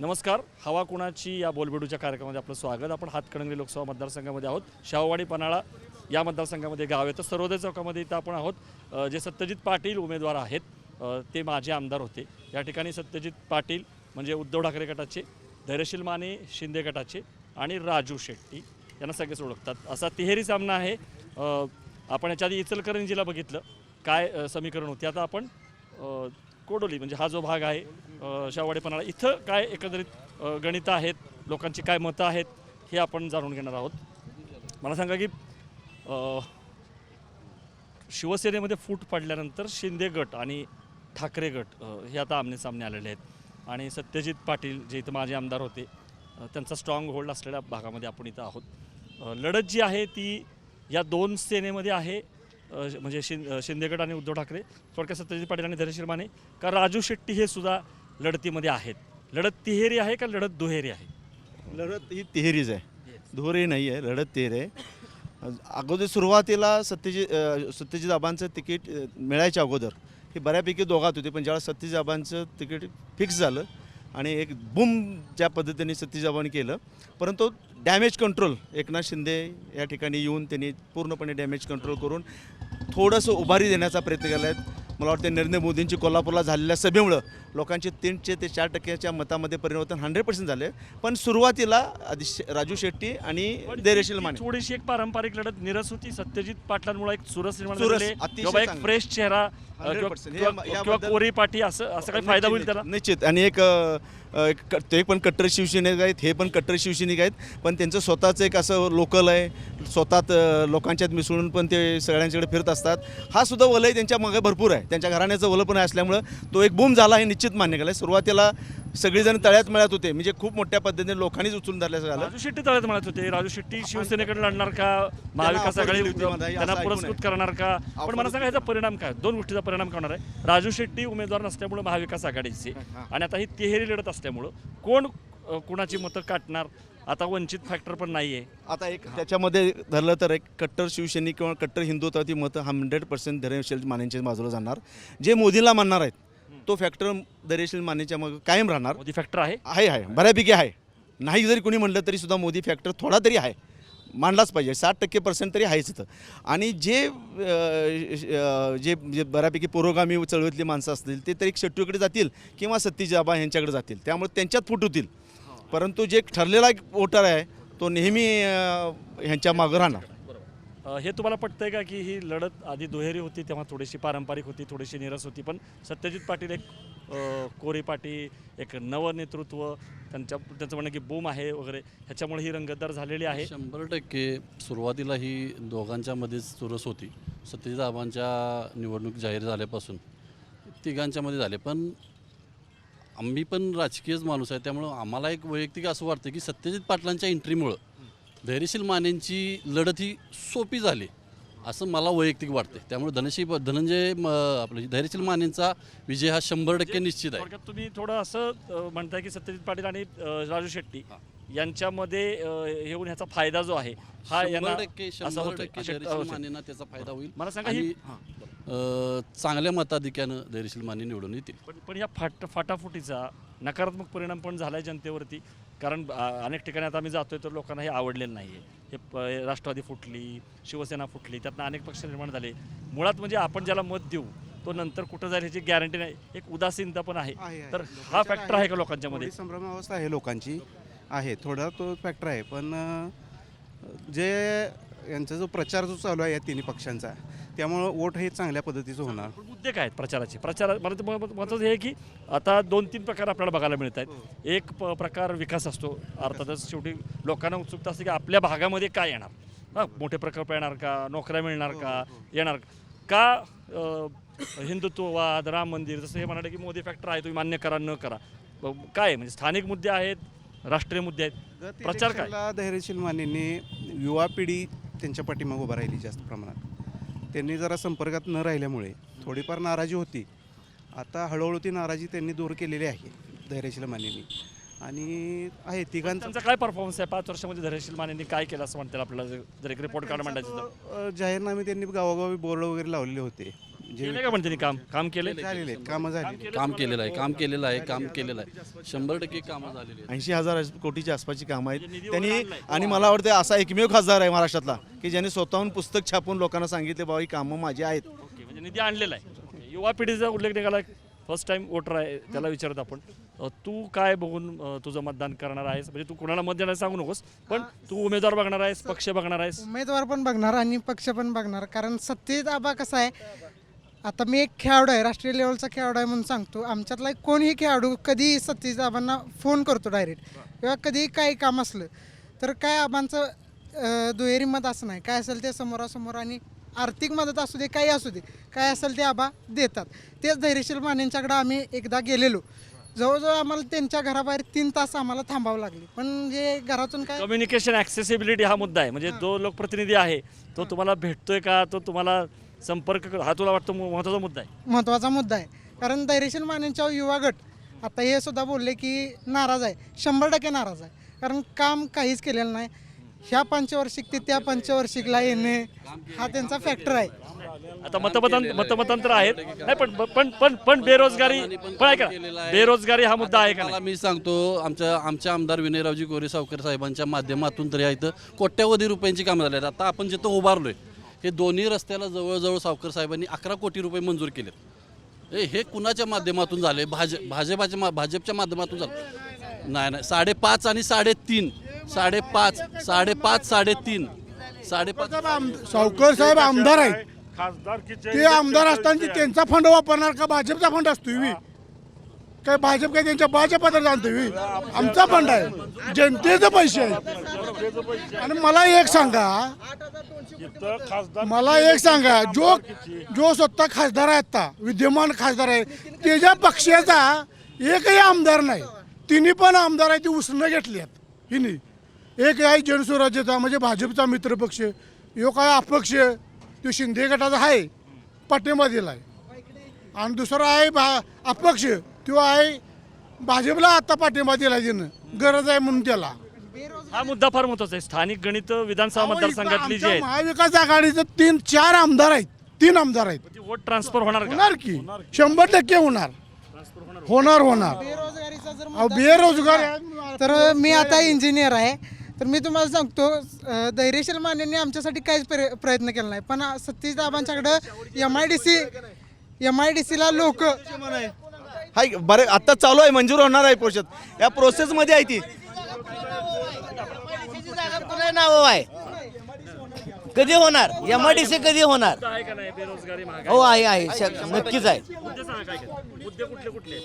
नमस्कार हवा कुणाची या बोलबेडूच्या कार्यक्रमामध्ये आपलं स्वागत. आपण हातकणंगले लोकसभा मतदारसंघामध्ये आहोत. शाहवाडी पन्हाळा या मतदारसंघामध्ये गाव आहे तर सर्वोदय चौकामध्ये इथं आपण आहोत. जे सत्यजित पाटील उमेदवार आहेत ते माझे आमदार होते. या ठिकाणी सत्यजित पाटील म्हणजे उद्धव ठाकरे गटाचे धैर्यशील माने शिंदे गटाचे आणि राजू शेट्टी यांना सगळेच ओळखतात. असा तिहेरी सामना आहे. आपण याच्या आधी इचलकरंजीला बघितलं. काय समीकरण होते. आता आपण कोडोली म्हणजे हा जो भाग आहे अ, पन्हाळा इथं काय एकंदरीत गणितं आहेत लोकांची काय मतं आहेत हे आपण जाणून घेणार आहोत. मला सांगा की शिवसेनेमध्ये फूट पडल्यानंतर शिंदे गट आणि ठाकरे गट हे आता आमनेसामने आलेले आहेत. आणि सत्यजित पाटील जे इथं माझे आमदार होते त्यांचा स्ट्रॉंग होल्ड असलेल्या भागामध्ये आपण इथं आहोत. लढत जी आहे ती या दोन सेनेमध्ये आहे म्हणजे शिं अ, शिंदे गट आणि उद्धव ठाकरे थोडक्यात सत्यजित पाटील आणि धैर्यशील माने का राजू शेट्टी हे सुद्धा लढतीमध्ये आहेत. लढत तिहेरी आहे का लढत दुहेरी आहे? लढत ही तिहेरीच आहे. दुहेरी नाही आहे लढत तिहेरी आहे. अगोदर सुरुवातीला सत्यजित सत्यजित आबांचं तिकीट मिळायच्या अगोदर हे बऱ्यापैकी दोघात होते पण ज्यावेळेस सत्यजित आबांचं तिकीट फिक्स झालं आणि एक बुम ज्या पद्धतीने सत्यजित आबांनी केलं परंतु डॅमेज कंट्रोल एकनाथ शिंदे या ठिकाणी येऊन त्यांनी पूर्णपणे डॅमेज कंट्रोल करून थोडंसं उभारी देण्याचा प्रयत्न केला आहे मला वाटतं नरेंद्र मोदींची कोल्हापूरला झालेल्या सभेमुळं लोकांचे तीनशे ते चार टक्क्याच्या मतामध्ये परिवर्तन हंड्रेड पर्सेंट झाले. पण सुरुवातीला राजू शेट्टी आणि ती- माने. थोडीशी एक पारंपरिक लढत निरस होती. सत्यजित पाटलांमुळे एक चुरस निर्माण आहे. एक. फ्रेश चेहरा अ, 100% किंवा किंवा याबद्दल- कोरी पाठी असं असं काही फायदा होईल त्याला? निश्चित आणि एक ते पण कट्टर शिवसैनिक आहेत हे पण कट्टर शिवसैनिक आहेत. पण त्यांचं स्वतःचं एक असं लोकल आहे. स्वतःत लोकांच्यात मिसळून पण ते सगळ्यांच्याकडे फिरत असतात. हा सुद्धा वलय त्यांच्या मागे भरपूर आहे. त्यांच्या घराण्याचं वलं पण असल्यामुळं तो एक बूम झाला हे निश्चित मान्य केलं सुरुवातीला सगळेजण तळ्यात मिळत होते. म्हणजे खूप मोठ्या पद्धतीने लोकांनीच उचलून धरल्याचं झालं राजू शेट्टी तळ्यात म्हणत होते. राजू शेट्टी शिवसेनेकडे लढणार का? महाविकास आघाडी दिली होती मला, हे त्यांना असं ऐकून पुरस्कृत आहे. करणार का? पण मला सांगा ह्याचा परिणाम काय? दोन गोष्टीचा परिणाम काय होणार आहे? राजू शेट्टी उमेदवार नसल्यामुळे महाविकास आघाडीचे. आणि आता ही तिहेरी लढत असल्यामुळं कोण अ, कुणाची मतं काटणार? आता वंचित फॅक्टर पण नाही आहे आता एक त्याच्यामध्ये धरलं तर एक कट्टर शिवसैनिक किंवा कट्टर हिंदुत्वाची मतं हंड्रेड पर्सेंट धैर्यशील मानेच्या बाजूला जाणार. जे मोदीला मानणार आहेत तो फॅक्टर धैर्यशील मानेच्या मग कायम राहणार. मोदी फॅक्टर आहे? आहे आहे. बऱ्यापैकी आहे. नाही जरी कोणी म्हणलं तरी सुद्धा मोदी फॅक्टर थोडा तरी आहे. मांडलाच पाहिजे. साठ टक्के पर्सेंट तरी आहेच इथं. आणि जे अं, जे जे बऱ्यापैकी पुरोगामी चळवळीतली माणसं असतील ते तरी शेट्टीकडे जातील किंवा सतीजाबा यांच्याकडे जातील. त्यामुळे त्यांच्यात फूट होतील. परंतु जे ठरलेला एक वोटर आहे तो नेहमी अं, ह्यांच्या मागं राहणार. हे तुम्हाला पटतंय का की ही लढत आधी दुहेरी होती तेव्हा थोडीशी पारंपरिक होती थोडीशी निरस होती पण सत्यजित पाटील एक कोरी पाटी एक नवनेतृत्व त्यांच्या त्यांचं म्हणणं की बूम आहे वगैरे ह्याच्यामुळे ही रंगतदार झालेली आहे. शंभर टक्के सुरुवातीला ही दोघांच्यामध्येच चुरस होती. सत्यजित आबांच्या निवडणूक जाहीर झाल्यापासून तिघांच्यामध्ये झाले पण आम्ही पण राजकीयच माणूस आहे त्यामुळं आम्हाला एक वैयक्तिक असं वाटतं की सत्यजित पाटलांच्या एंट्रीमुळं धैर्यशील मानेंची लढत ही सोपी झाली असं मला वैयक्तिक वाटते त्यामुळे धनशी धनंजय आपलं धैर्यशील मानेंचा विजय हा शंभर टक्के निश्चित आहे. तुम्ही थोडं असं म्हणताय की सत्यजित पाटील आणि राजू शेट्टी यांच्यामध्ये होऊन ह्याचा फायदा जो आहे हा यांना शंभर टक्के शंभर. टक्के धैर्यशील मानेंना त्याचा फायदा होईल मला सांगा ही चांगल्या मताधिक्यानं धैर्यशील माने निवडून येतील. पण पण या फाट फाटाफुटीचा नकारात्मक परिणाम पण झाला आहे जनतेवरती. कारण अनेक ठिकाणी आता आम्ही जातोय तर लोकांना हे आवडलेलं नाही आहे हे प- राष्ट्रवादी फुटली शिवसेना फुटली त्यातनं अनेक पक्ष निर्माण झाले. मुळात म्हणजे आपण ज्याला मत देऊ तो नंतर कुठं जाईल ह्याची गॅरंटी नाही. एक उदासीनता पण आहे. तर हा फॅक्टर आहे का लोकांच्या मध्ये थोडी संभ्रमावस्था आहे लोकांची. आहे. थोडा तो फॅक्टर आहे. पण जे यांचा जो प्रचार जो चालू आहे या तिन्ही पक्षांचा त्यामुळं वोट हे चांगल्या पद्धतीचं होणार. पण मुद्दे काय आहेत प्रचाराचे? प्रचार मला तर महत्त्वाचं हे आहे की आता दोन तीन प्रकार आपल्याला बघायला मिळत आहेत. एक प प्रकार विकास असतो अर्थातच शेवटी लोकांना उत्सुकता असते की आपल्या भागामध्ये काय येणार. हा मोठे प्रकल्प येणार का? नोकऱ्या मिळणार का? येणार का? अं, हिंदुत्ववाद राम मंदिर जसं हे म्हणाले की मोदी फॅक्टर आहे तुम्ही मान्य करा न करा. ब- काय आहे? म्हणजे स्थानिक मुद्दे आहेत राष्ट्रीय मुद्दे आहेत. गत प्रचार काय? इलेक्शनला धैर्यशील मानेंनी युवा पिढी त्यांच्या पाठीमागं उभं राहिली जास्त प्रमाणात. त्यांनी जरा संपर्कात न राहिल्यामुळे थोडीफार नाराजी होती. आता हळूहळू ती नाराजी त्यांनी दूर केलेली आहे धैर्यशील मानेंनी. आणि आहे तिघांचा त्यांचा काय परफॉर्मन्स आहे? पाच वर्षामध्ये धैर्यशील मानेंनी काय केलं असं म्हणतात आपल्याला? जर- जर एक रिपोर्ट कार्ड मांडायचं तर. जाहीरनामे त्यांनी गावोगावी बोर्ड वगैरे लावलेले होते. केलं का पण त्यांनी काम? काम केले झालेले आहेत कामं झालेली काम केलेलं आहे काम केलेलं आहे काम केलेलं आहे. शंभर टक्के कामं झालेली आहेत. ऐंशी हजार कोटीच्या आसपासची कामं आहेत. त्यांनी आणि मला वाटतं असा एकमेव खासदार आहे महाराष्ट्रातला की ज्यांनी स्वतःहून पुस्तक छापून लोकांना सांगितले बाबा ही कामं माझी आहेत. ओके म्हणजे निधी आणलेला आहे. युवा पिढीचा उल्लेख निघाला. फर्स्ट टाइम वोटर आहे त्याला विचारत आपण. अ, तू काय बघून अ, तुझं मतदान करणार आहेस? म्हणजे तू कुणाला मत देणार सांगू नकोस पण तू उमेदवार बघणार आहेस पक्ष बघणार आहेस. उमेदवार पण बघणार आणि पक्ष पण बघणार कारण सत्तेत आबा कसा आहे आता मी एक खेळाडू आहे राष्ट्रीय लेवलचा खेळाडू आहे म्हणून सांगतो. आमच्यातला एक कोणीही खेळाडू कधी सत्तेत आबांना फोन करतो डायरेक्ट किंवा कधी काही काम असलं तर काय आबांचं दुहेरी मत असं नाही. काय असेल ते समोरासमोर आणि आर्थिक मदत असू दे काही असू दे. काय असेल ते आबा देतात. तेच धैर्यशील मानेंच्याकडं आम्ही एकदा गेलेलो. जवळजवळ आम्हाला त्यांच्या घराबाहेर तीन तास आम्हाला थांबावं लागले. पण जे घरातून काय कम्युनिकेशन ॲक्सेसिबिलिटी हा मुद्दा आहे. म्हणजे जो लोकप्रतिनिधी आहे तो तुम्हाला भेटतोय का? तो तुम्हाला संपर्क कर- हा तुला वाटतं मह- महत्त्वाचा मुद्दा आहे. महत्त्वाचा मुद्दा आहे. कारण धैर्यशील मानेंच्या युवा गट आता हे सुद्धा बोलले की नाराज आहे. शंभर टक्के नाराज आहे. कारण काम काहीच केलेलं नाही. ह्या पंचवार्षिक ते त्या पंचवार्षिकला येणे हा त्यांचा फॅक्टर आहे. आता मतमतांत मतमतांतर आहेत. नाही पण पण पण पण बेरोजगारी पण ऐका बेरोजगारी हा मुद्दा आहे का मला मी सांगतो आमच्या आमच्या आमदार विनयरावजी गोरे सावकर साहेबांच्या माध्यमातून तरी इथं कोट्यवधी रुपयांची कामं झाली आहेत. आता आपण जिथं उभारलोय हे दोन्ही रस्त्याला जवळजवळ सावकर साहेबांनी अकरा कोटी रुपये मंजूर केलेत. हे हे कुणाच्या माध्यमातून झाले भाज भाजपाच्या मा- भाजपच्या माध्यमातून झालं नाही नाही. साडेपाच आणि साडेतीन. साडेपाच साडेपाच साडेतीन. साडेपाच. सावकर साहेब आमदार आहेत. ते आमदार असताना त्यांचा फंड वापरणार का? भाजपचा फंड असतो काय भाजप काय त्यांच्या भाजपात जाणते वी आमचा फंड आहे. जनतेचे पैसे आहेत. आणि मला एक सांगा. मला एक सांगा. जो जो स्वतः खासदार आहे आता विद्यमान खासदार आहे त्याच्या पक्षाचा एकही आमदार नाही. तिन्ही पण आमदार आहे ती उसणं घेतली आहेत. हिनी. एक आहे जनस्वराज्याचा म्हणजे भाजपचा मित्रपक्ष यो काय अपक्ष तो शिंदे गटाचा आहे. पाठिंबा आहे आणि दुसरा आहे भा अपक्ष. तो आहे भाजपला आता पाठिंबा दिला तिनं. गरज आहे म्हणून त्याला. हा मुद्दा फार महत्त्वाचा आहे. स्थानिक गणित विधानसभा मतदारसंघातली जी आमच्या आहेत. महाविकास आघाडीचे तीन चार आमदार आहेत. तीन आमदार आहेत. ती वोट ट्रान्सफर होणार का? होणार की? शंभर टक्के होणार. होणार. होणार बेरोजगारीचा जर अहो, बेरोजगार आहे. तर मी आता इंजिनियर आहे. तर मी तुम्हाला सांगतो अं, धैर्यशील मानेंनी आमच्यासाठी काहीच प्र- प्रयत्न केला नाही. पण Satish दाबांच्याकडं M I D C M I D सीला लोक हाय बरे आता चालू आहे मंजूर होणार आहे प्रोसेस या प्रोसेसमध्ये आहे ती. नाव आहे? कधी होणार? एम आय डी सी कधी होणार? मुद्दा आहे का नाही? बेरोजगारी महागाई. हो आहे आहे. नक्कीच आहे. मुद्दे सांगा काय? काय मुद्दे कुठले कुठले?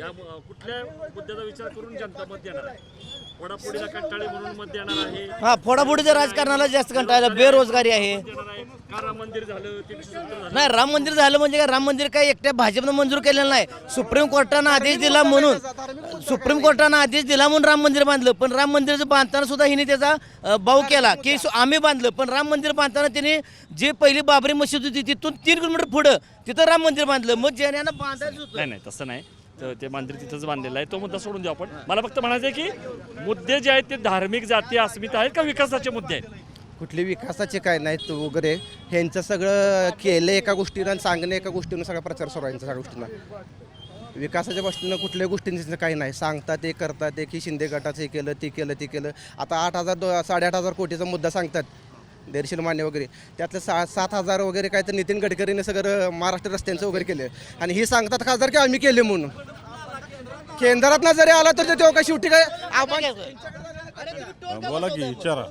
या कुठल्या मुद्द्याचा विचार करून जनता मत देणार आहे. वडापोडीला कंटाळी म्हणून मत देणार आहे. हा फोडाफोडीच्या राजकारणाला जास्त कंटाळला बेरोजगारी आहे. देणार आहे. का राम मंदिर झालं नाही राम मंदिर झालं म्हणजे काय? राम मंदिर काय एकट्या भाजपनं मंजूर केलेलं नाही. सुप्रीम कोर्टानं आदेश दिला म्हणून सुप्रीम कोर्टानं आदेश दिला म्हणून राम मंदिर बांधलं. पण राम मंदिरचं बांधताना सुद्धा हिने त्याचा अ, बाऊ केला की सु- आम्ही बांधलं. पण राम मंदिर बांधताना त्यांनी जी पहिली बाबरी मशीद होती तिथून तीन किलोमीटर पुढं तिथं राम मंदिर बांधलं. मग ज्यानं बांधायचं होतं. नाही नाही तसं नाही. ते मंदिर तिथंच बांधलेलं आहे. तो मुद्दा सोडून देऊ आपण. मला फक्त म्हणायचं आहे की मुद्दे जे आहेत ते धार्मिक जाती अस्मिता आहेत का विकासाचे मुद्दे आहेत? कुठले विकासाचे काय नाहीत वगैरे. ह्यांचं सगळं केलं एका गोष्टीनं आणि सांगणं एका गोष्टीनं सगळा प्रचार सुरू आहे यांचा सगळ्या गोष्टींना. विकासाच्या गोष्टीनं कुठल्याही गोष्टींचं काही नाही. सांगतात ते करतात ते की शिंदे गटाचं हे केलं ते केलं ते केलं. आता आठ हजार दो साडेआठ हजार कोटीचा मुद्दा सांगतात. देरशील मान्य वगैरे. त्यातलं सा सात हजार वगैरे काय तर नितीन गडकरीने सगळं महाराष्ट्र रस्त्यांचं वगैरे केलं. आणि हे सांगतात खासदार की आम्ही केले म्हणून. केंद्रात जरी आला तर तेव्हा काय शेवटी काय? आम्हाला बोला की विचारा.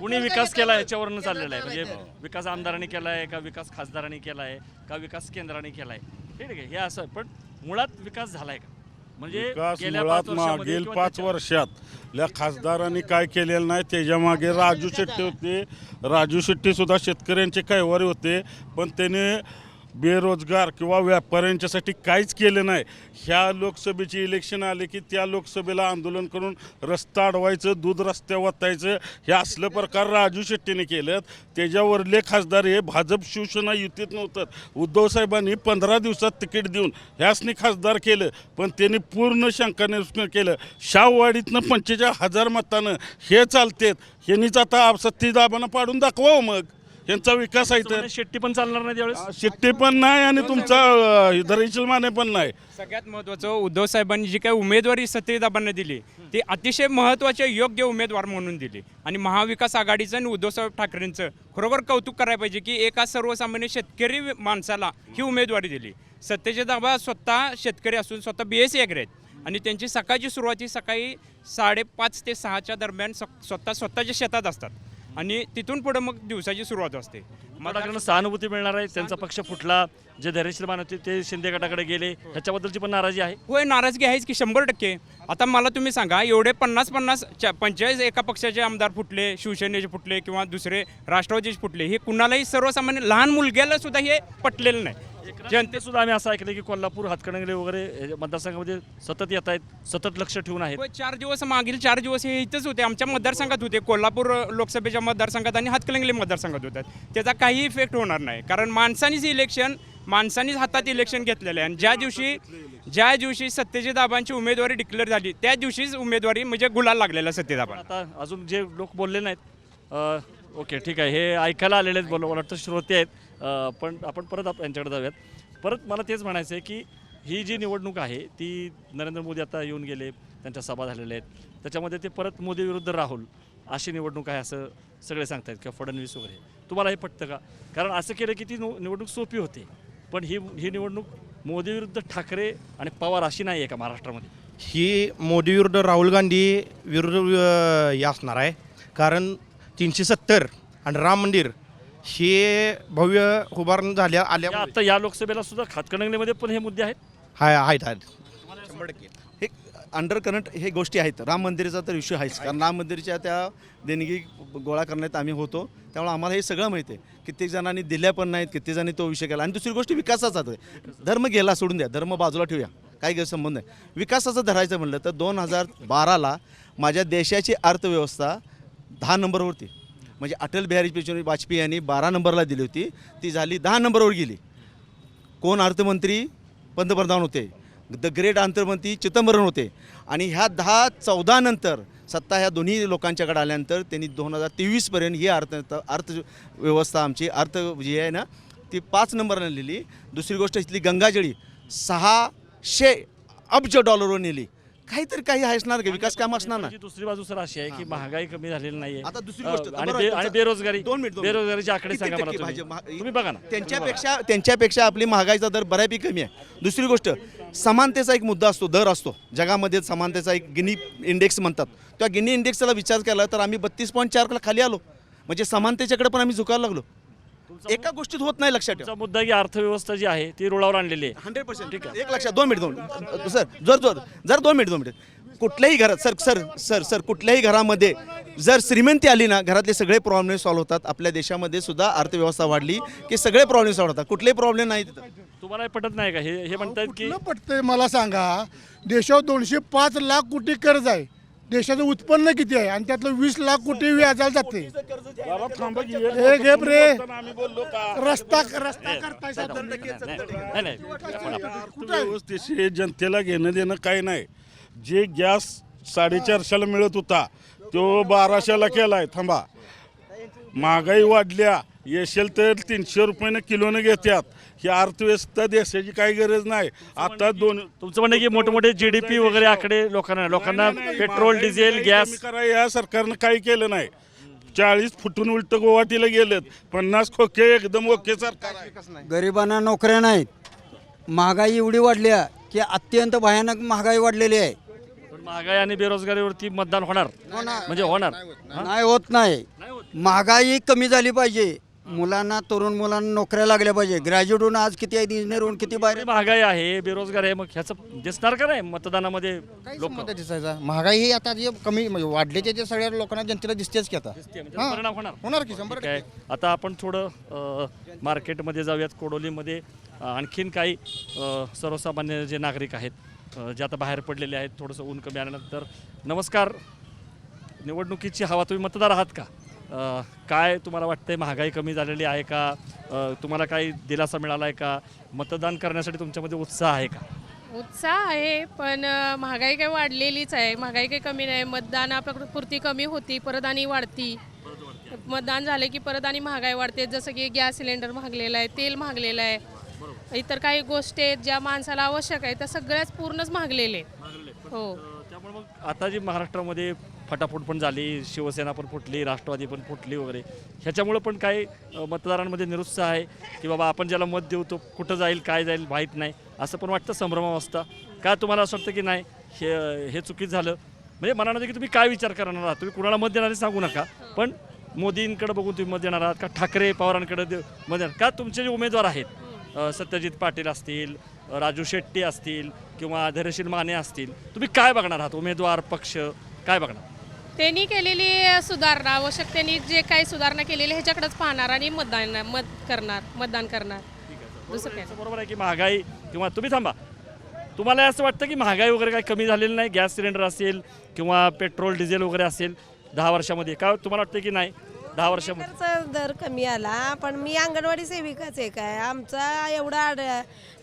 कुणी विकास केला याच्यावरनं चाललेला आहे? म्हणजे विकास आमदारांनी केला आहे का विकास खासदारांनी केला आहे का विकास केंद्राने केला आहे ठीक आहे हे असं. पण मुळात विकास झालाय का? म्हणजे विकास गेल्या मुळात मागील पाच वर्षात या खासदारांनी काय केलेलं नाही त्याच्यामागे राजू शेट्टी होते. राजू शेट्टी सुद्धा शेतकऱ्यांचे कैवारी होते पण त्याने बेरोजगार किंवा व्यापाऱ्यांच्यासाठी काहीच केलं नाही. ह्या लोकसभेची इलेक्शन आले की त्या लोकसभेला आंदोलन करून रस्ता अडवायचं दूध रस्त्या वाचायचं हे असलं प्रकार राजू शेट्टीने केलं त्याच्यावरले खासदार हे भाजप शिवसेना युतीत नव्हतं. उद्धव साहेबांनी पंधरा दिवसात तिकीट देऊन ह्यासनी खासदार केलं पण त्यांनी पूर्ण शंका केलं. शाहवाडीतनं पंचेचाळीस हजार मतानं हे चालतेत. ह्यांनीच आता सत्ती दाबानं पाडून दाखवावं मग. यांचा विकास आहे तर शेट्टी पण चालणार नाही त्यावेळेस? शिट्टी पण नाही आणि तुमचा अं, धैर्यशील माने पण नाही. सगळ्यात महत्त्वाचं उद्धव साहेबांनी जी काही उमेदवारी सत्यदाबांना दिली ती अतिशय महत्त्वाचे योग्य उमेदवार म्हणून दिली. आणि महाविकास आघाडीचं आणि उद्धवसाहेब ठाकरेंचं खरोखर कौतुक करायला पाहिजे की एका सर्वसामान्य शेतकरी माणसाला ही उमेदवारी दिली. सत्यजित दाबा स्वतः शेतकरी असून स्वतः बी एस सी आहेत. आणि त्यांची सकाळची सुरुवात ही सकाळी साडेपाच ते सहाच्या दरम्यान स- स्वतः स्वतःच्या शेतात असतात. आणि तिथून पुढे मग दिवसाची सुरुवात असते. मराठ्यांना सहानुभूती मिळणार आहे. त्यांचा पक्ष फुटला. जे धैर्यशील मान होते ते शिंदे गटाकडे गेले. ह्याच्याबद्दलची पण नाराजी आहे. होय नाराजगी आहेच की शंभर टक्के. आता मला तुम्ही सांगा एवढे पन्नास पन्नास पंचेचाळीस एका पक्षाचे आमदार फुटले शिवसेनेचे फुटले किंवा दुसरे राष्ट्रवादीचे फुटले हे कुणालाही सर्वसामान्य लहान मुलग्याला सुद्धा हे पटलेलं नाही. जनते सुद्धा आम्ही असं ऐकलं की कोल्हापूर हातकणंगले वगैरे मतदारसंघामध्ये सतत येत आहेत सतत लक्ष ठेवून आहेत. चार दिवस मागील चार दिवस हे इथंच होते. आमच्या मतदारसंघात होते. कोल्हापूर लोकसभेच्या मतदारसंघात आणि हातकलंगले मतदारसंघात होतात त्याचा काही इफेक्ट होणार नाही. कारण माणसानीच इलेक्शन माणसानीच हातात इलेक्शन घेतलेलं आहे. आणि ज्या दिवशी ज्या दिवशी सत्यजित आबांची उमेदवारी डिक्लेअर झाली त्या दिवशीच उमेदवारी म्हणजे गुलाल लागलेला सत्यजित आबांना. आता अजून जे लोक बोलले नाहीत अ, ओके ठीक आहे. हे ऐकायला आलेले आहेत बोल मला वाटतं श्रोते आहेत. पण आपण परत आप- यांच्याकडे जाऊयात. परत मला तेच म्हणायचं आहे की ही जी निवडणूक आहे ती नरेंद्र मोदी आता येऊन गेले त्यांच्या सभा झालेल्या आहेत. त्याच्यामध्ये ते परत मोदी विरुद्ध राहुल अशी निवडणूक आहे असं सगळे सांगतायत किंवा फडणवीस वगैरे. तुम्हाला हे पटतं का? कारण असं केलं की ती निवडणूक सोपी होते. पण ही ही निवडणूक मोदी विरुद्ध ठाकरे आणि पवार अशी नाही आहे का महाराष्ट्रामध्ये? ही मोदी विरुद्ध राहुल गांधी विरुद्ध या असणार आहे. कारण तीनशे सत्तर आणि राम मंदिर हे भव्य उभारण झाल्या या आल्या आता या लोकसभेला सुद्धा हातकणंगलेमध्ये पण हे मुद्दे आहेत? हाय आहेत आहेत. हे अंडर करंट हे गोष्टी आहेत. राम मंदिराचा तर इश्यू आहेच. कारण राम मंदिरच्या त्या देणगी गोळा करण्यात आम्ही होतो. त्यामुळे आम्हाला हे सगळं माहिती आहे. कित्येक जणांनी दिल्या पण नाहीत कित्येक जणांनी तो विषय केला. आणि दुसरी गोष्ट विकासाचा आहे धर्म गेला सोडून द्या. धर्म बाजूला ठेवूया. काही गैरसंबंध नाही. विकासाचं धरायचं म्हणलं तर दोन हजार बाराला माझ्या देशाची अर्थव्यवस्था दहा नंबरवरती. म्हणजे अटल बिहारी वाजपेयी यांनी बारा नंबरला दिली होती. ती झाली दहा नंबरवर गेली. कोण अर्थमंत्री? पंतप्रधान होते. द ग्रेट अर्थमंत्री चिदंबरम होते. आणि ह्या दहा चौदा नंतर सत्ता ह्या दोन्ही लोकांच्याकडे आल्यानंतर त्यांनी दोन हजार तेवीसपर्यंत ही अर्थ अर्थव्यवस्था आमची अर्थ जी आहे ना ती पाच नंबरला नेली. दुसरी गोष्ट इथली गंगाजळी सहाशे अब्ज डॉलरवर नेली. काहीतरी काही असणार का विकास काम असणार ना. त्याची दुसरी बाजू सर अशी आहे की महागाई कमी झालेली नाहीये. आता दुसरी अ, गोष्ट आणि बरोबर बे- आहे आणि तुमचं. बेरोजगारी दोन मिनिट, दोन मिनिट. बेरोजगारीचे आकडे किती सांगा मला टक्के तुम्ही. महा- तुम्ही बघा ना. त्यांच्यापेक्षा त्यांच्यापेक्षा आपली महागाईचा दर बऱ्यापैकी कमी आहे. दुसरी गोष्ट समानतेचा एक मुद्दा असतो दर असतो. जगामध्ये समानतेचा एक गिनी इंडेक्स म्हणतात. त्या गिनी इंडेक्सला विचार केला तर आम्ही बत्तीस पॉईंट चारला खाली आलो. म्हणजे समानतेच्याकडे पण आम्ही झुकायला लागलो. एका गोष्टीत होत नाही लक्षात ठेवा. तुमचा मुद्दा की अर्थव्यवस्था जी आहे ती रुळावर आणलेली आहे. Hundred percent. ठीक आहे. एक लक्षात दोन मिनिट दोन सर जर जर जर दोन मिनिट दोन मिनिट. कुठल्याही घरात सर सर सर सर कुठल्याही घरामध्ये जर श्रीमंती आली ना घरातले सगळे प्रॉब्लेम सॉल्व्ह होतात. आपल्या देशामध्ये सुद्धा अर्थव्यवस्था वाढली की सगळे प्रॉब्लेम सॉल्व्ह होतात. कुठलेही प्रॉब्लेम नाही तिथं. तुम्हाला हे पटत नाही का? हे हे म्हणतायत की कुठलं पटतंय मला सांगा? देशावर दोनशे पाच लाख कोटी कर्ज आहे. देशाचं उत्पन्न किती आहे? आणि त्यातलं वीस लाख कोटी व्याजाला जाते. जरा थांबा की एक हे घे रे आम्ही बोललो का? रस्ता रस्ता करताय सध्या. नाही नाही आपण- आपण- अर्थव्यवस्थेशी जनतेला घेणं देणं काही नाही. जे गॅस साडेचारशेला मिळत होता तो बाराशेला केलाय. थांबा. महागाई वाढल्या. येशेल तर तीनशे रुपयानं किलोनं घेतात ही अर्थव्यवस्था देशाची काही गरज नाही. आता दोन तुमचं म्हणणं की मोठमोठे जीडीपी वगैरे आकडे लोकांना लोकांना पेट्रोल डिझेल गॅस कमी करा या सरकारनं काही केलं नाही. चाळीस फुटून उलट गुवाहाटीला गेलेत. पन्नास खोके एकदम ओके सरकार आहे. गरिबांना नोकऱ्या नाहीत. महागाई एवढी वाढल्या की अत्यंत भयानक महागाई वाढलेली आहे. पण महागाई आणि बेरोजगारीवरती मतदान होणार. म्हणजे होणार. नाही होत नाही महागाई कमी झाली पाहिजे. मुलांना तरुण मुलांना नोकऱ्या लागल्या पाहिजे. ग्रॅज्युएट होऊन आज किती आहेत इंजिनियर होऊन किती बाहेर आहेत? महागाई आहे बेरोजगार आहे मग ह्याचं दिसणार का नाही मतदानामध्ये लोक. दिसायचा. महागाई ही आता जे कमी म्हणजे वाढल्याचे जे सगळ्या लोकांना जनतेला दिसतेच की आता. हां. परिणाम होणार. होणार की शंभर ठीक आहे. आता आपण थोडं अ, मार्केटमध्ये जाऊयात. कोडोलीमध्ये अ, आणखीन काही अ, सर्वसामान्य जे नागरिक आहेत अ, जे आता बाहेर पडलेले आहेत थोडंसं ऊन कमी आल्यानंतर. नमस्कार. निवडणुकीची हवा तुम्ही मतदार आहात का? काय तुम्हाला वाटतंय महागाई कमी झालेली आहे का? तुम्हाला काही दिलासा मिळाला आहे का? मतदान करण्यासाठी तुमच्यामध्ये उत्साह आहे का? उत्साह आहे पण महागाई काही वाढलेलीच आहे. महागाई काही कमी नाही. मतदानापुरती कमी होती परत आणि वाढती. मतदान झाले की परत आणि महागाई वाढते. जसं की गॅस सिलेंडर महागलेलं आहे तेल महागलेलं आहे. इतर काही गोष्टी आहेत ज्या माणसाला आवश्यक आहे त्या सगळ्याच पूर्णच महागलेले. हो. त्यामुळे मग आता जी महाराष्ट्रामध्ये फटाफट पण झाली शिवसेना पण फुटली राष्ट्रवादी पण फुटली वगैरे. ह्याच्यामुळं पण काही मतदारांमध्ये निरुत्साह आहे की बाबा आपण ज्याला मत देऊ तो कुठं जाईल काय जाईल माहीत नाही. असं पण वाटतं संभ्रमावस्था का तुम्हाला असं वाटतं की नाही हे हे चुकीत झालं? म्हणजे मनामध्ये की तुम्ही काय विचार करणार आहात? तुम्ही कुणाला मत देणार सांगू नका. पण मोदींकडे बघून तुम्ही मत देणार आहात का ठाकरे पवारांकडे दे- मत देणार? का तुमचे जे उमेदवार आहेत सत्यजित पाटील असतील राजू शेट्टी असतील किंवा धैर्यशील माने असतील तुम्ही काय बघणार आहात? उमेदवार पक्ष काय बघणार? त्यांनी केलेली सुधारणा आवश्यक त्यांनी जे काही सुधारणा केलेली ह्याच्याकडेच पाहणार आणि मतदान मत करणार मतदान करणार. दुसरं काय? बरोबर आहे. की महागाई किंवा तुम्ही थांबा. तुम्हाला असं वाटतं की महागाई वगैरे काही कमी झालेली नाही गॅस सिलेंडर असेल किंवा पेट्रोल डिझेल वगैरे असेल दहा वर्षामध्ये का तुम्हाला वाटतं की नाही? दहा वर्षामध्ये. सिलेंडरचा दर कमी आला पण मी अंगणवाडी सेविकाच आहे. काय आमचा एवढा अड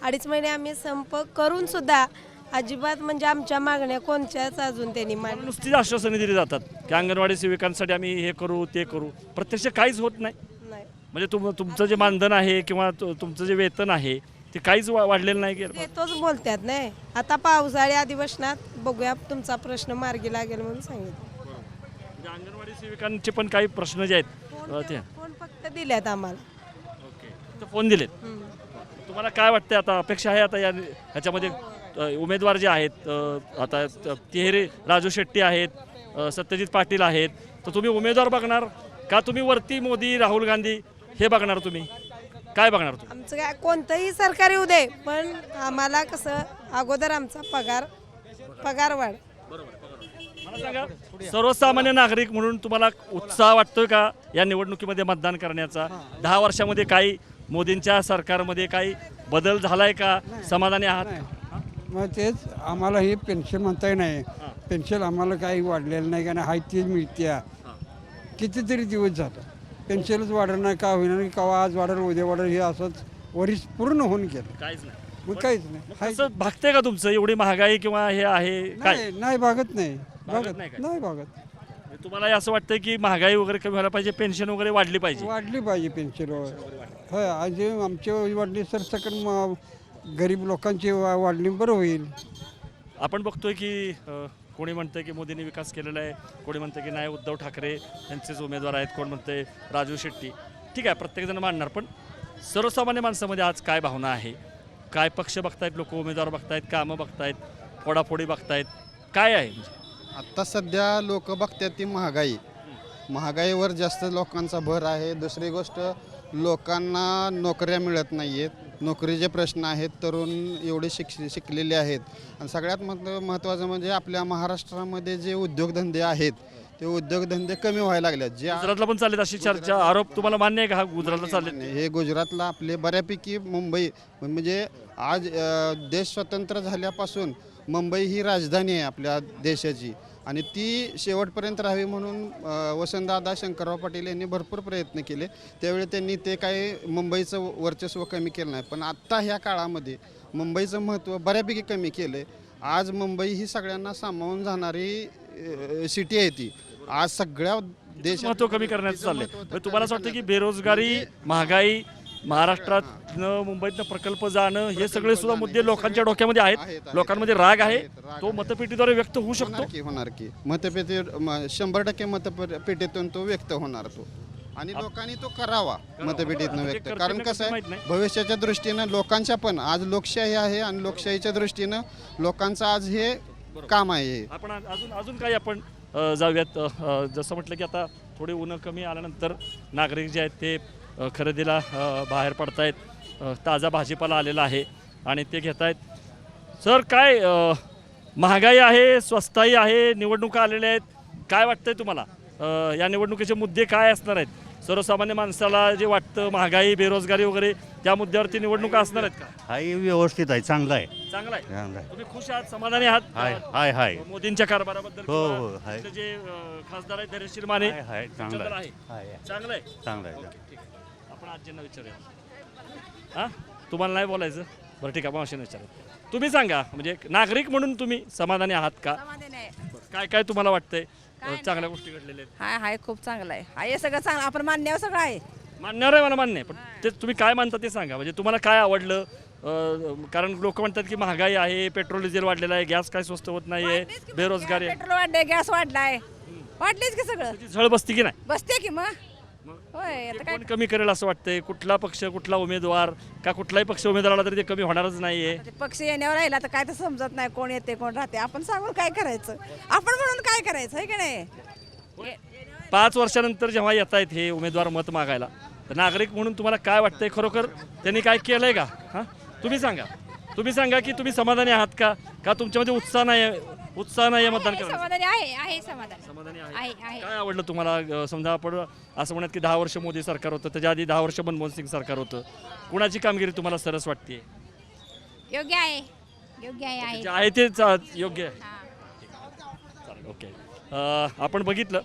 अडीच महिने आम्ही संप करून सुद्धा अजिबात म्हणजे आमच्या मागण्या कोणत्याच अजून त्यांनी मांडल्या नुसतीच आश्वासने दिली जातात की अंगणवाडी सेविकांसाठी आम्ही हे करू ते करू. प्रत्यक्ष काहीच होत नाही. नाही. म्हणजे तुम तुमचं जे मानधन आहे किंवा तु- तुमचं जे वेतन आहे ते काहीच वा- वाढलेलं नाही ते तोच बोलतात नाही आता पावसाळी अधिवेशनात बघूया तुमचा प्रश्न मार्गी लागेल म्हणून सांगितलं. म्हणजे अंगणवाडी सेविकांचे पण काही प्रश्न जे आहेत अ, ते. फोन फक्त दिल्यात आम्हाला. तर फोन दिलेत. तुम्हाला काय वाटतं आता? अपेक्षा आहे आता या ह्याच्यामध्ये? अ, उमेदवार जे आहेत आता तिहेरे राजू शेट्टी आहेत सत्यजित पाटील आहेत तर तुम्ही उमेदवार बघणार का तुम्ही वरती मोदी राहुल गांधी हे बघणार तुम्ही? काय बघणार तुम्ही? आमचं काय कोणतंही सरकार येऊ दे पण आम्हाला कसं अगोदर आमचा पगार पगार वाढ सर्वसामान्य नागरिक म्हणून तुम्हाला उत्साह वाटतोय का या निवडणुकीमध्ये मतदान करण्याचा? दहा वर्षामध्ये काही मोदींच्या सरकारमध्ये काही बदल झालाय का? समाधानी आहात मग तेच आम्हाला ही पेन्शन म्हणताय नाही. पेन्शन आम्हाला काही वाढलेलं नाही कारण हाय तीच मिळते कितीतरी दिवस झालं. पेन्शनच वाढणार नाही का होईना कवा आज वाढेल उद्या वाढेल हे असंच वरीस पूर्ण होऊन गेलं. काहीच नाही. मग काहीच नाही. भागतंय का तुमचं? एवढी महागाई किंवा हे आहे काय? नाही नाही भागत नाही. भागत भागत नाही भागत. तुम्हाला हे असं वाटतं की महागाई वगैरे कमी व्हायला पाहिजे पेन्शन वगैरे वाढली पाहिजे? वाढली पाहिजे पेन्शन होय आज आमची वाढली सर सकन म- गरीब लोकांची वा- वाढली बरं होईल. आपण बघतोय की अ, कोणी म्हणतंय की मोदींनी विकास केलेला आहे कोणी म्हणतं की नाही उद्धव ठाकरे यांचेच उमेदवार आहेत कोण म्हणतंय राजू शेट्टी. ठीक आहे प्रत्येकजण मानणार पण सर्वसामान्य माणसामध्ये आज काय भावना आहे? काय पक्ष बघतायत लोक उमेदवार बघतायत कामं बघतायत फोडाफोडी बघतायत काय आहे म्हणजे? आत्ता सध्या लोक बघतात ती महागाई. महागाईवर जास्त लोकांचा भर आहे. दुसरी गोष्ट लोकांना नोकऱ्या मिळत नाही आहेत नोकरीचे प्रश्न आहेत तरुण एवढे शिक्ष शिकलेले आहेत. आणि सगळ्यात मत महत्त्वाचं म्हणजे आपल्या महाराष्ट्रामध्ये जे उद्योगधंदे आहेत ते उद्योगधंदे कमी व्हायला लागलेत. जे गुजरातला पण चालेल अशी चर्चा. आरोप तुम्हाला मान्य आहे का? हा गुजरातला चालेल नाही, हे गुजरातला आपले बऱ्यापैकी मुंबई म्हणजे आज अ, देश स्वतंत्र झाल्यापासून मुंबई ही राजधानी आहे आपल्या देशाची. आणि ती शेवटपर्यंत राहावी म्हणून वसंतदादा शंकरराव पाटील यांनी भरपूर प्रयत्न केले. त्यावेळी त्यांनी ते काही मुंबईचं वर्चस्व कमी केलं नाही. पण आत्ता ह्या काळामध्ये मुंबईचं महत्त्व बऱ्यापैकी कमी केलं आहे आज मुंबई ही सगळ्यांना सामावून जाणारी सिटी आहे ती. आज सगळ्या देशात महत्त्व कमी करण्याचं चाललंय. म्हणजे तुम्हाला असं वाटतं की बेरोजगारी महागाई महाराष्ट्रातनं मुंबईतनं प्रकल्प जाणं हे सगळे सुद्धा मुद्दे लोकांच्या डोक्यामध्ये आहेत. लोकांमध्ये राग आहे. तो मतपेटीद्वारे व्यक्त होऊ शकतो. होणार की होणार की. मतपेटी शंभर टक्के मतपेटीतून तो व्यक्त होणार तो. आणि लोकांनी तो करावा मतपेटीतनं म्हणजे व्यक्त. कारण कसं आहे. भविष्याच्या दृष्टीनं लोकांच्या पण आज लोकशाही आहे आणि लोकशाहीच्या दृष्टीनं लोकांचं आज हे काम आहे. आपण अजून अजून काही आपण जाऊयात. जसं म्हटलं की आता थोडी उन्हं कमी आल्यानंतर नागरिक जे आहेत ते खरेदीला बाहेर पडतायत. ताजा भाजीपाला आलेला आहे आणि ते घेत आहेत सर काय महागाई आहे स्वस्ताई आहे निवडणुका आलेल्या आहेत. काय वाटतंय तुम्हाला? या निवडणुकीचे मुद्दे काय असणार आहेत? सर्वसामान्य माणसाला जे वाटतं महागाई बेरोजगारी वगैरे त्या मुद्द्यावरती निवडणुका असणार आहेत का? हाही व्यवस्थित आहे चांगला आहे. चांगला आहे? चांगला आहे. तुम्ही खुश आहात समाधानी आहात? हाय हाय हाय. मोदींच्या कारभाराबद्दल हो, हो, हाय. जे खासदार आहेत धैर्यशील माने हाय, चांगलं आहे. चांगलं आहे चांगला आहे ओके, ठीक आहे. आपण आजींना विचारूया. हा? तुम्हाला नाही बोलायचं? बरं ठीक आहे मावशीने विचारा तुम्ही सांगा म्हणजे एक नागरिक म्हणून तुम्ही समाधानी आहात का? काय काय तुम्हाला वाटतंय? चांगल्या गोष्टी घडलेल्या आहेत. हाय हाय खूप चांगलं आहे. हाय हे सगळं चांगलं आपण मान्यावर सगळं आहे. मान्यवर आहे मला मान्य आहे पण ते तुम्ही काय मानता ते सांगा. म्हणजे तुम्हाला काय आवडलं? अ, कारण लोक म्हणतात की महागाई आहे पेट्रोल डिझेल वाढलेलं आहे गॅस काय स्वस्त होत नाही आहे बेरोजगारी आहे. पेट्रोल वाढले गॅस वाढलाय. वाढलेच की सगळं. झळ बसती की नाही? बसते की मग? होय आता काय कोण कमी करेल असं वाटतंय? कुठला पक्ष कुठला उमेदवार का कुठलाही पक्ष उमेदवार आला तरी ते कमी होणारच नाहीये. पक्ष येण्यावर राहिला तर काय तर समजत नाही कोण येते कोण राहते. आपण सांगून काय करायचं? आपण म्हणून काय करायचं आहे की नाही? पाच वर्षानंतर जेव्हा येत आहेत हे उमेदवार मत मागायला तर नागरिक म्हणून तुम्हाला काय वाटतंय खरोखर? त्यांनी काय केलंय का? हां? तुम्ही सांगा. तुम्ही सांगा की तुम्ही समाधानी आहात का? का तुमच्यामध्ये उत्साह नाही आहे उत्साह नाही आहे मतदान करायला समाधानी आहे आहे समाधान. समाधानी आहे. आहे काय आवडलं तुम्हाला? अ, समजा आपण असं म्हणत की दहा वर्ष मोदी सरकार होतं त्याच्या आधी दहा वर्ष मनमोहन सिंग सरकार होतं. कुणाची कामगिरी तुम्हाला सरस वाटते योग्य आहे. योग्य आहे आहे. जे आहे ते चा- योग्य आहे. चालेल ओके. अ, आपण बघितलं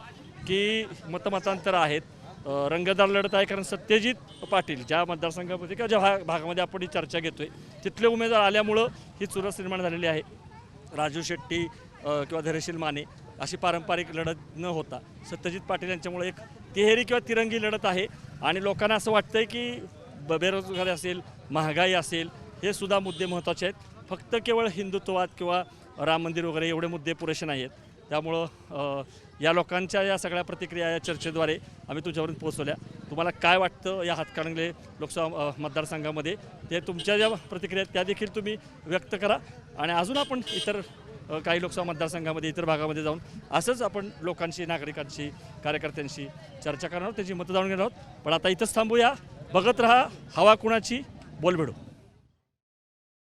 की मतमतांतर आहेत. अ, रंगतदार लढत आहे कारण सत्यजित पाटील ज्या मतदारसंघामध्ये किंवा ज्या भा भागामध्ये आपण ही चर्चा घेतोय तिथले उमेदवार आल्यामुळं ही चुरस निर्माण झालेली आहे. राजू शेट्टी किंवा धैर्यशील माने अशी पारंपरिक लढत न होता सत्यजित पाटील यांच्यामुळे एक तिहेरी किंवा तिरंगी लढत आहे. आणि लोकांना असं वाटतं आहे की ब- बेरोजगारी असेल महागाई असेल हे सुद्धा मुद्दे महत्त्वाचे आहेत. फक्त केवळ हिंदुत्ववाद किंवा राम मंदिर वगैरे एवढे मुद्दे पुरेसे नाही आहेत. त्यामुळं या लोकांच्या या सगळ्या प्रतिक्रिया या चर्चेद्वारे आम्ही तुमच्यापर्यंत पोहोचवल्या तुम्हाला काय वाटतं या हातकणंगले लोकसभा मतदारसंघामध्ये? ते तुमच्या ज्या प्रतिक्रिया आहेत त्या देखील तुम्ही व्यक्त करा. आणि अजून आपण इतर काही लोकसभा मतदारसंघामध्ये इतर भागामध्ये जाऊन असंच आपण लोकांशी नागरिकांशी कार्यकर्त्यांशी चर्चा करणार आहोत त्याची मतं जाणून घेणार आहोत. पण आता इथंच थांबूया. बघत राहा हवा कुणाची बोलबेडू.